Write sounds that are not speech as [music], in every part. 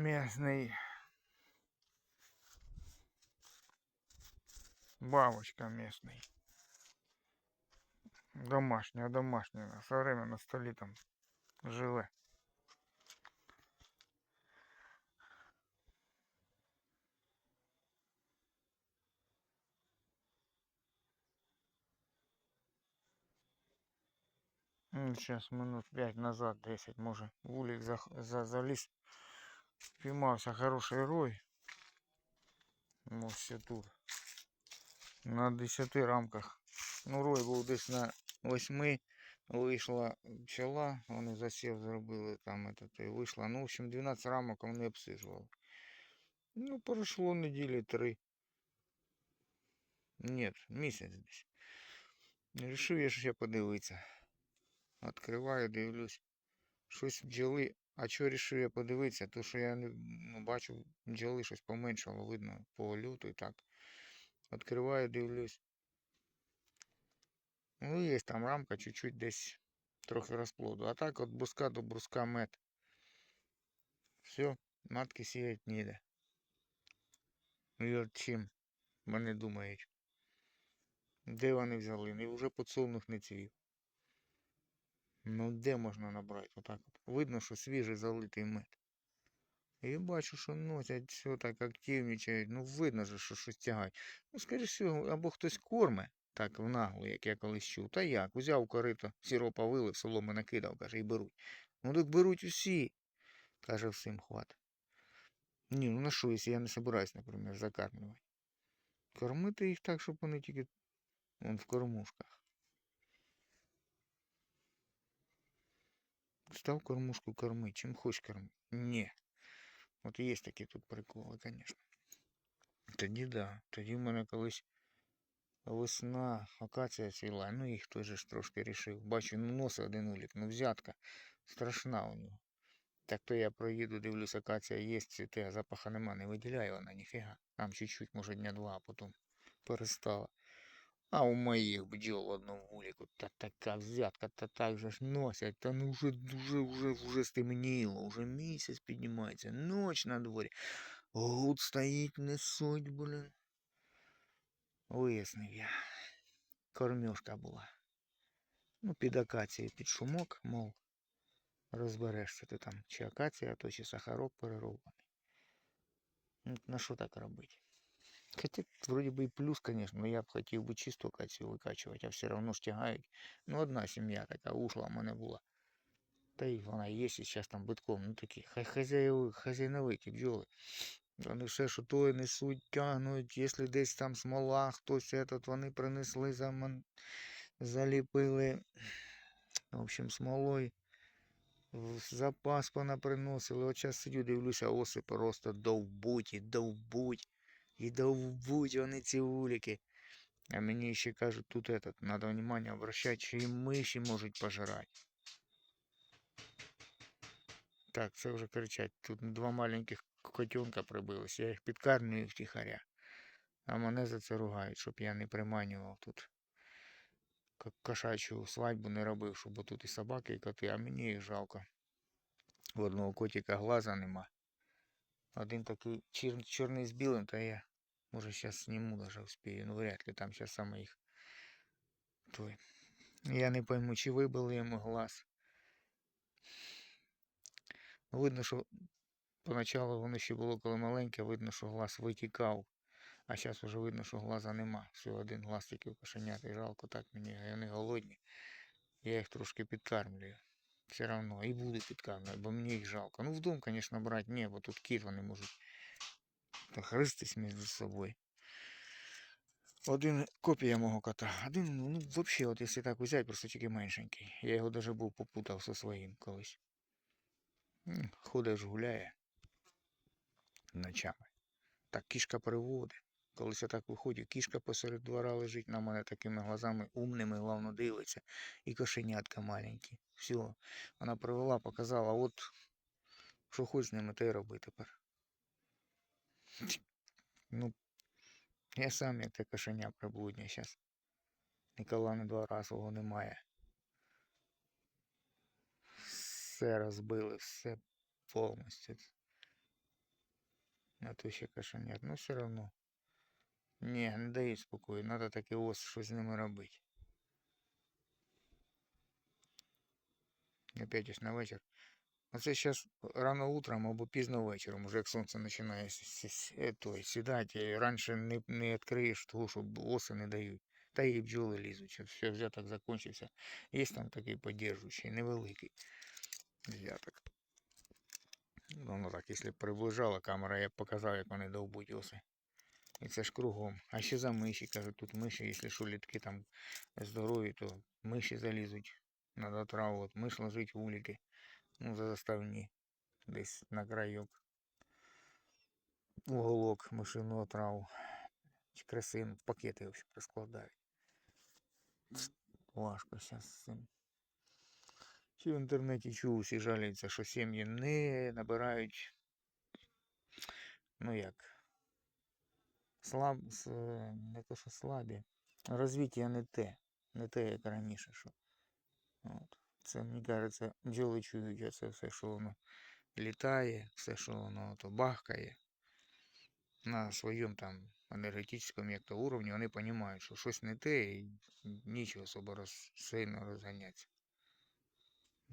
Местный. Бабочка местный. Домашняя, домашняя. Все время на столі там живе. Сейчас минут 5 назад, 10, може, вулик за, за, заліз. Піймався хороший рой. Ну, все тут. На 10 рамках. Ну, рой був десь на 8. Вийшла пчела, вони засів зробили там этот, і вийшла. Ну, в общем, 12 рамок вони обсижували. Ну, пройшло неділі 3. Ні, місяць десь. Рішив я ще подивитися. Відкриваю, дивлюсь. Щось бджоли. А чого рішив я подивитися? То що я ну, бачу, бджоли щось поменшало, видно по люту і так. Відкриваю, дивлюсь. Ну, є там рамка, чуть-чуть десь трохи розплоду. А так от бруска до бруска мед. Все, матки сіять ніде. І от чим вони думають. Де вони взяли? І вже подсолнух не цвів. Ну де можна набрати? Отак от. Видно, що свіжий залитий мед. І бачу, що носять, все так активнічають. Ну видно же, що щось тягають. Ну, скоріше всього, або хтось корме, так в наглу, як я колись чув. Та як? Узяв корито, сіропа вилив, соломи накидав, каже, і беруть. Ну так беруть усі. Каже, всім хват. Ні, ну на що, якщо я не собираюсь, наприклад, закармлювати. Кормити їх так, щоб вони тільки вон в кормушках. Став кормушку корми, чим хоч корми. Ні. От є такі тут приколи, звісно. Тоді да. Тоді в мене колись весна, акація цвіла, ну їх теж трошки рішив. Бачу, ну носить один улік, ну взятка страшна у нього. Так то я проїду, дивлюсь, акація є, цвіте, а запаха нема, не виділяє вона ніфіга. Там чуть-чуть, може дня два, а потім перестала. А у моїх бджол в одному вулику, та така взятка, та так же ж носять, та ну вже дуже вже, вже стемніло, вже місяць піднімається, ніч на дворі. Гуд стоїть, несуть, блін. Вияснив я. Кормюшка була. Ну, під акацією, під шумок, мов, розберешся ти там, чи акація, а то чи сахарок перероблений. Ну, На що так робити? Хотя, вроде бы и плюс, конечно, но я б хотів би чисту акацію викачувати, а все равно ж тягають. Ну, одна сім'я така ушла в мене була. Та й вона є і зараз там битком. Ну такі хай хазяїви, хазяйновиті бджоли. Вони все, що то несуть, тягнуть, якщо десь там смола, хтось этот, вони принесли, заман... заліпили. В общем, смолою. В запас понаприносили. От зараз сидю, дивлюся, оси просто довбуть і довбуть. І довбуть вони ці вулики. А мені ще кажуть, тут этот, надо внимание обращать, що і миші можуть пожирати. Так, це вже кричать. Тут два маленьких котенка прибилися. Я їх підкармлюю втіхаря. А мене за це ругають, щоб я не приманював тут. Как кошачу свадьбу не робив, щоб тут і собаки, і коти, а мені їх жалко. В одного котика глаза нема. Один такий чір, чорний з білим, та я може зараз сниму даже успію. Ну вряд ли там зараз саме їх. Той. Я не пойму, чи вибили йому глаз. Видно, що поначалу воно ще було коли маленьке, видно, що глаз витікав. А зараз вже видно, що глаза нема. Все, один глаз тільки в кошеняти. Жалко так мені, вони голодні. Я їх трошки підкармлюю. Все одно. І буду підкармлювати, бо мені їх жалко. Ну, в дом, звісно, брати ні, бо тут кіт вони можуть христись між собою. Один копія мого кота. Один, ну, взагалі, от якщо так взяти, просто тільки меншенький. Я його даже був попутав зі своїм колись. Ж гуляє ночами. Так кішка приводить. Колись я так виходжу, кішка посеред двора лежить на мене такими глазами умними, головно дивиться. І кошенятка маленькі. Все. Вона привела, показала, от що хоч з ними, те й роби тепер. Ну, я сам як те кошеня приблудня зараз. Ніколи не два разового немає. Все розбили, все повністю. А то ще кашенят. Ну все равно. Ні, не дають спокою. Надо таки ось щось з ними робити. Опять ось на вечір. Оце зараз рано утром або пізно вечором, уже як сонце починає сідати. і Раніше не, не відкриєш, того, що оси не дають. Та і бджоли лізуть. Все, взяток закінчився. Є там такий поддержуючий, невеликий взяток. Воно так, якщо приближала камера, я б показав, як вони довбуть оси. І це ж кругом. А ще за миші, кажуть, тут миші, якщо що літки там здорові, то миші залізуть. Надо траву. От миш лежить в уліки. Ну, за заставні. Десь на крайок. Уголок мишиного траву. Чи красин в пакети вообще розкладають. Важко зараз з цим. Ще в інтернеті чув, всі жалуються, що сім'ї не набирають. Ну як? Слаб, не то, що слабі. Розвиття не те. Не те, як раніше. Що. От. Це, мені кажеться, бджоли чують оце все, що воно літає, все, що воно то бахкає. На своєму там енергетичному як то уровні вони розуміють, що щось не те і нічого особо роз, сильно розганятися.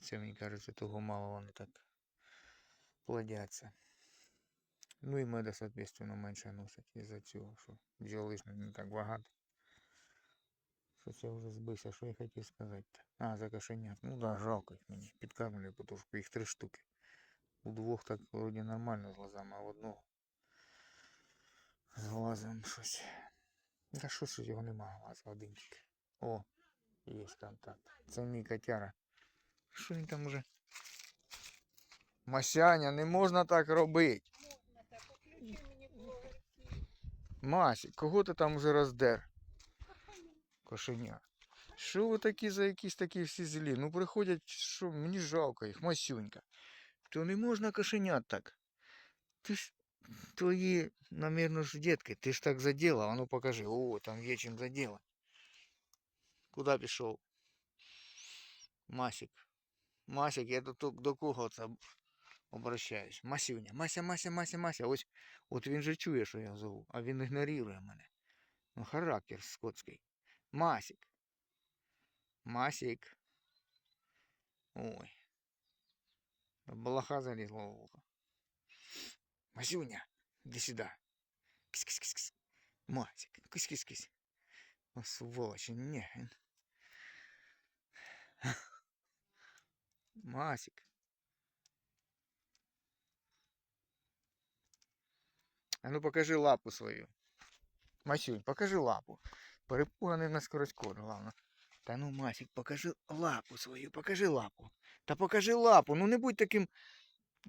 Це, мені кажеться, того мало вони так плодяться. Ну і меда, соответственно, менше носять із-за цього, що бджоли ж не так багато. Щось я вже збився, що я хотів сказати. А, за кошенят. Ну да, жалко їх мені. Підкармлюю потушку, їх три штуки. У двох так вроді нормально з глазами, а в одного з глазом щось. Та що ж його нема глаза, один тільки. О, є контакт. Це мій котяра. Що він там уже? Масяня, не можна так робити. Можна так, мені. Масі, кого ти там уже роздер? Кошеня. Що ви такі за якісь такі всі злі? Ну приходять, що мені жалко їх, масюнька. То не можна кошенят так. Ти ж твої, намірно ж дітки, ти ж так заділа, а ну покажи. О, там є чим заділа. Куди пішов? Масик. Масик, я до, до, до кого це обращаюсь? Масюня. Мася, Мася, Мася, Мася. Ось, от він же чує, що я зову, а він ігнорує мене. Ну, характер скотський. Масик. Масик. Ой. Балаха залізла в ухо. Масюня, иди сюда. Кис-кис-кис-кис. Масик, кис-кис-кис. О, сволочь, не. Масик. А ну покажи лапу свою. Масюнь, покажи лапу. Перепуганий на скорость коду, главное. Та ну, Масик, покажи лапу свою, покажи лапу. Та покажи лапу, ну не будь таким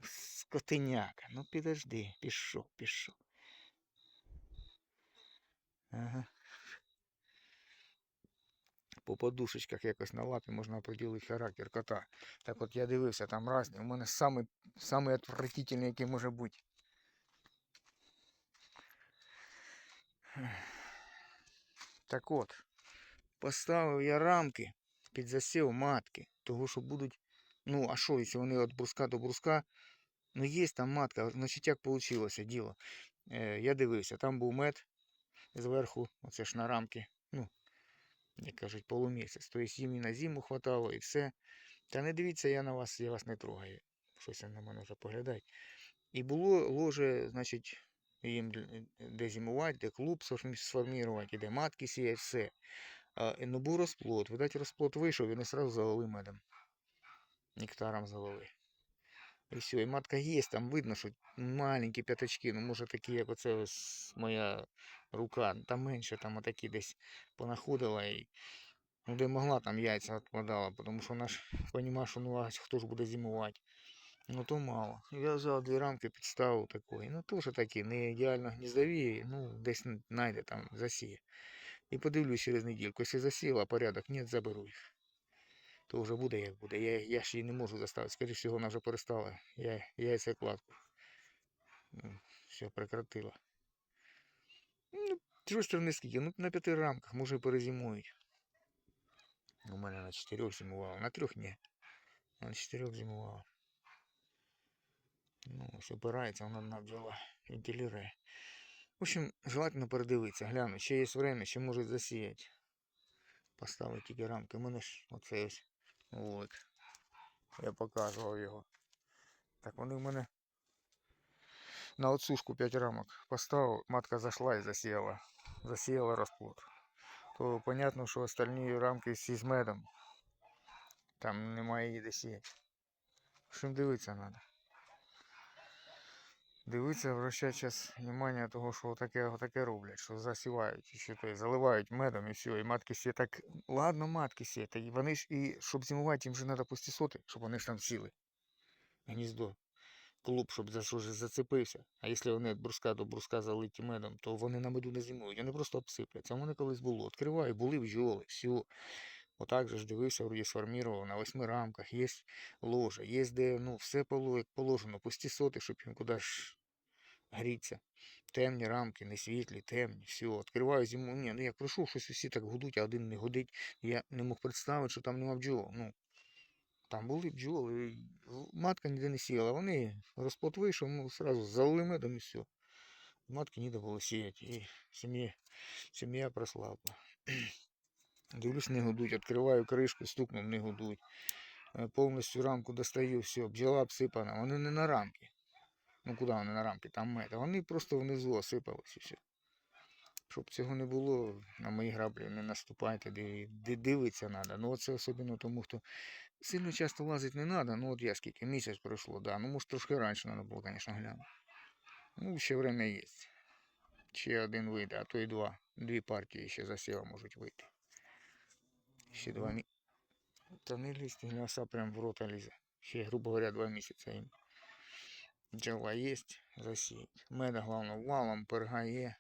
скотиняка. Ну підожди, пішов, пішов. Ага. По подушечках якось на лапі можна определити характер кота. Так от я дивився, там різні. У мене самий, самий отвратительний, який може бути. Так от, поставив я рамки під засів матки, того що будуть. Ну, а що, якщо вони від бруска до бруска, ну є там матка, значить як вийшло діло. Е, я дивився, там був мед зверху, оце ж на рамки, ну, як кажуть, полумісяць. Тобто їм і на зиму хватало, і все. Та не дивіться, я на вас, я вас не трогаю. Щось на мене вже поглядають. І було ложе, значить, їм де зимувати, де клуб сформувати, де матки сіять, все. А, і, ну був розплод. Видать, розплод вийшов, і одразу залили медом. Нектаром залили. І все, і матка є, там видно, що маленькі п'ятачки, ну може такі, як оце ось моя рука, там менше, там отакі десь понаходила і ну, де могла там яйця відкладала, тому що вона ж розуміє, що ну а хто ж буде зимувати. Ну то мало. Я взяв дві рамки, підставив такої. Ну теж такі, не ідеально гніздові, ну десь знайде там, засіє. І подивлюсь через недільку. Якщо засіяла, порядок, ні, заберу їх. То вже буде як буде. Я, я ж її не можу заставити. Скоріше всього, вона вже перестала. Я яйцекладку. Ну, Все, прекратила. Ну, з другої сторони скільки? Ну, на п'яти рамках, може перезимують. У мене на чотирьох зимувало. На трьох ні. На чотирьох зимувало. Ну, ось опирається, вона одна бджола. вентилює. В общем, желательно передивитися, гляну, ще є время, ще можуть засіяти. Поставити тільки рамки. У мене ж оцей ось вулик. Я показував його. Так вони в мене на отсушку 5 рамок поставив, матка зайшла і засіяла. Засіяла розплод. То понятно, що остальні рамки всі з медом. Там немає її де сіяти. В общем, дивитися треба. Дивитися, вращати зараз внимание того, що отаке, отаке роблять, що засівають, і що то, заливають медом і все, і матки сіє так. Ладно, матки сіє, та вони ж і щоб зимувати, їм же треба пустісоти, щоб вони ж там сіли. Гніздо. Клуб, щоб за що зацепився. А якщо вони бруска до бруска залиті медом, то вони на меду не зимують, вони просто обсипляться. А в мене колись було. Відкриваю, були бджоли, все. Отак же ж дивився, вроді сформував на восьми рамках, є ложа, є де ну, все як положено, пусті соти, щоб їм куди ж гріться. Темні рамки, не світлі, темні, все. Відкриваю зиму. Ні, ну як прийшов, щось усі так гудуть, а один не гудить. Я не мог представити, що там нема бджол. Ну, там були бджоли, матка ніде не сіяла. Вони розплод вийшов, ну, сразу залили медом і все. Матки ніде було сіяти. І сім'я, сім'я прослабла. [clears throat] Дивлюсь, не гудуть, відкриваю кришку, стукнув, не гудуть. Е, Повністю рамку достаю, все, бджола обсипана. Вони не на рамки. Ну куди вони на рамки? Там мед. Вони просто внизу осипались і все. Щоб цього не було, на мої граблі не наступайте, ди- дивитися треба. Ну це особливо тому, хто сильно часто лазить не треба. Ну от я скільки, місяць пройшло, да. Ну може трошки раніше треба було, звісно, глянути. Ну, ще время є. Ще один вийде, а то й два. Дві партії ще засіла можуть вийти. Ще два мі... Та не лізь, гляса прям в рота лізе. Ще, грубо говоря, два місяці їм. Джела є, засіять. Меда, головне, валом, перга є.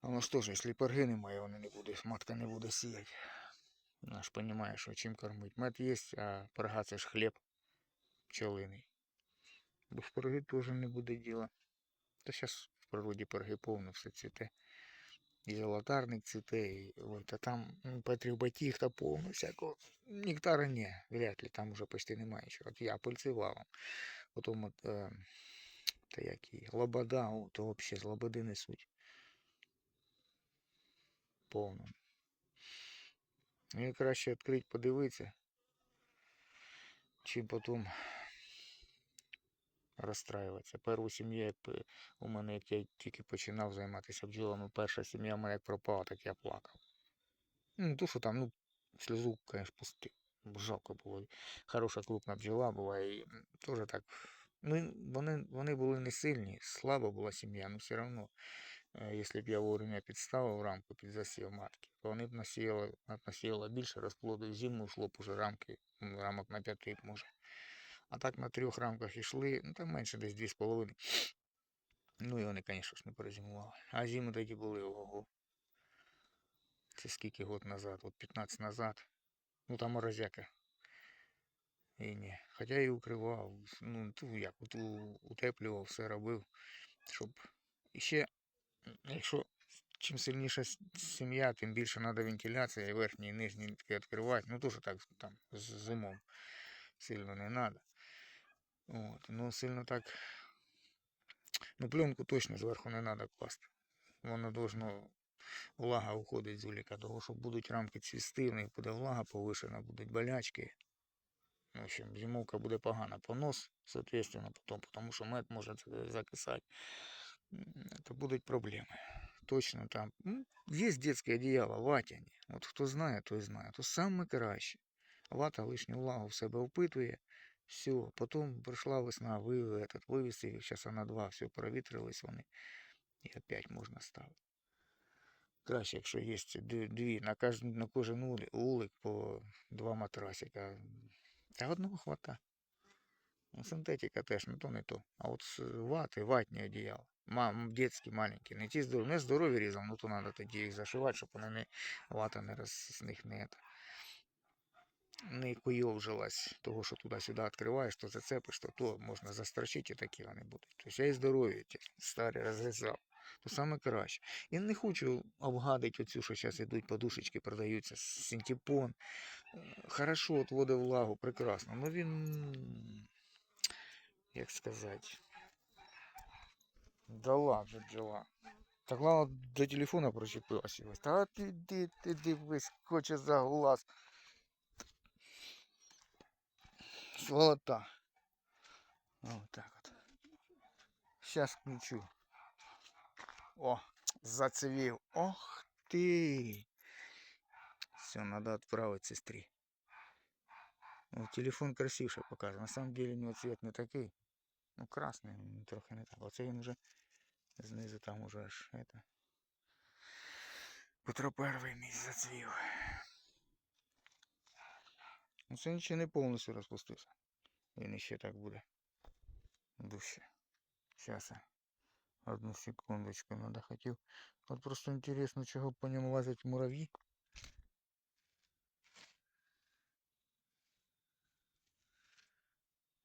А ну що ж, якщо перги немає, вони не буде, матка не буде сіяти. Вона ж розуміє, що чим кормить. Мед є, а перга це ж хліб пчелиний. Бо в перги теж не буде діла. Та зараз в природі перги повно все цвіте. І золотарник цвіте, і ой, та там Петрів батіг та повно всякого. Нектара ні, вряд ли, там уже почти немає нічого. От я пильці валом. Потім от, е, та які, лобода, о, то взагалі лободи несуть. Повно. Ну і краще відкрити, подивитися, чим потім розстраюватися. Першу сім'ю, як у мене, як я тільки починав займатися бджолами, перша сім'я в мене як пропала, так я плакав. Ну, то, що там, ну, сльозу, звісно, пустив. Жалко було. Хороша крупна бджола була і теж так. Ну, вони, вони були не сильні, слаба була сім'я, але все одно, якщо б я вовремя підставив рамку під засів матки, то вони б насіяли, насіяли більше розплоду, зиму йшло б уже рамки, рамок на п'яти, може. А так на трьох рамках йшли, ну там менше десь дві з половиною. Ну і вони, звісно ж, не перезимували. А зими тоді були ого. Це скільки год назад, от 15 назад. Ну там морозяка. І ні. Хоча і укривав, ну ту як, утеплював, все робив, щоб. І ще, якщо чим сильніша сім'я, тим більше треба вентиляція і верхній і нижній таки відкривати. Ну теж так там з зимом сильно не треба. От, ну сильно так. Ну пленку точно зверху не треба класти. Воно должно влага уходить з уліка, того що будуть рамки цвісти, в них буде влага повишена, будуть болячки. В общем, зимовка буде погана. Понос, соответственно, потом, потому що мед може закисати. То будуть проблеми. Точно там. Ну, є детське одіяло, ватяні. От хто знає, той знає. То саме краще. Вата лишню влагу в себе впитує. Все, потім прийшла весна, ви этот, вивести їх, зараз на два, все, провітрились вони. І опять можна ставити. Краще, якщо є дві, на, кожен, на кожен улик по два матрасика. Та одного хвата. Ну, Синтетика теж, ну то не то. А от вати, ватні одіяла. Мам, детські маленькі. Не ті здорові, не здорові різом, ну то треба тоді їх зашивати, щоб вони не вата не роз, з них не, не куйовжилась. Того, що туди-сюди відкриваєш, то зацепиш, то, то можна застрочити і такі вони будуть. Тобто я і здорові, ті старі розрізав. То саме краще. Я не хочу обгадити оцю, що зараз йдуть подушечки, продаються синтепон. Е, Хорошо отводить влагу, прекрасно. Ну він, як сказати, Да ладно, дела. Так ладно, до телефона причепилась ось. Та ти ти, ти дивись, хоче за глаз. Сволота. Вот так вот. Сейчас включу. О, зацевів. Ох ты. Все, надо отправить сестре. Ну, телефон красивше показывает. На самом деле у него цвет не такий. Ну, красний, він трохи не так. Оце він вже знизу там уже аж это. Петро Первий місяць зацвів. Ну це нічого не повністю розпустився. Він іще так буде. Дужче. Сейчас. Одну секундочку надо хотів. От просто інтересно, чого по ньому лазять мурав'ї.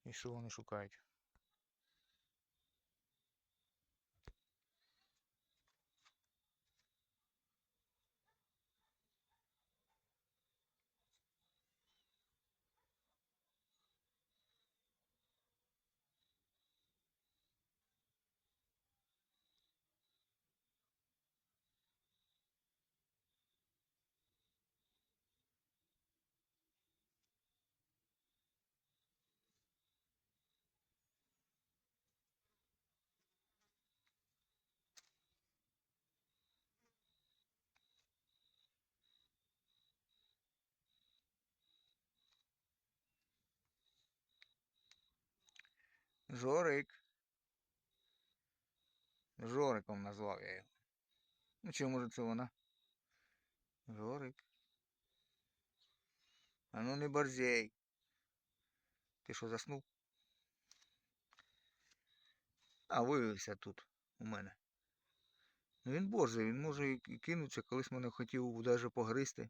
І що вони шукають? Жорик. Жориком назвав я його. Ну чи може це вона? Жорик. А ну не борзей. Ти що заснув? А виявився тут у мене. Ну він борзий, він може і кинутися, колись мене хотів даже погризти.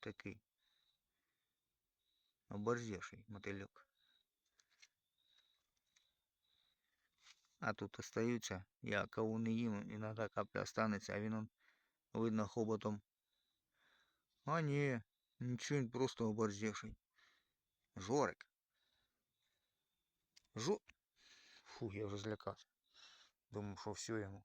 Такий. Оборзевший мотильок. А тут остаються. Я кого не їм, іноді капля останеться, а він он, видно хоботом. А нічого, він просто оборзевший. Жорик. Жо... Фу, я вже злякався. Думав, що все йому.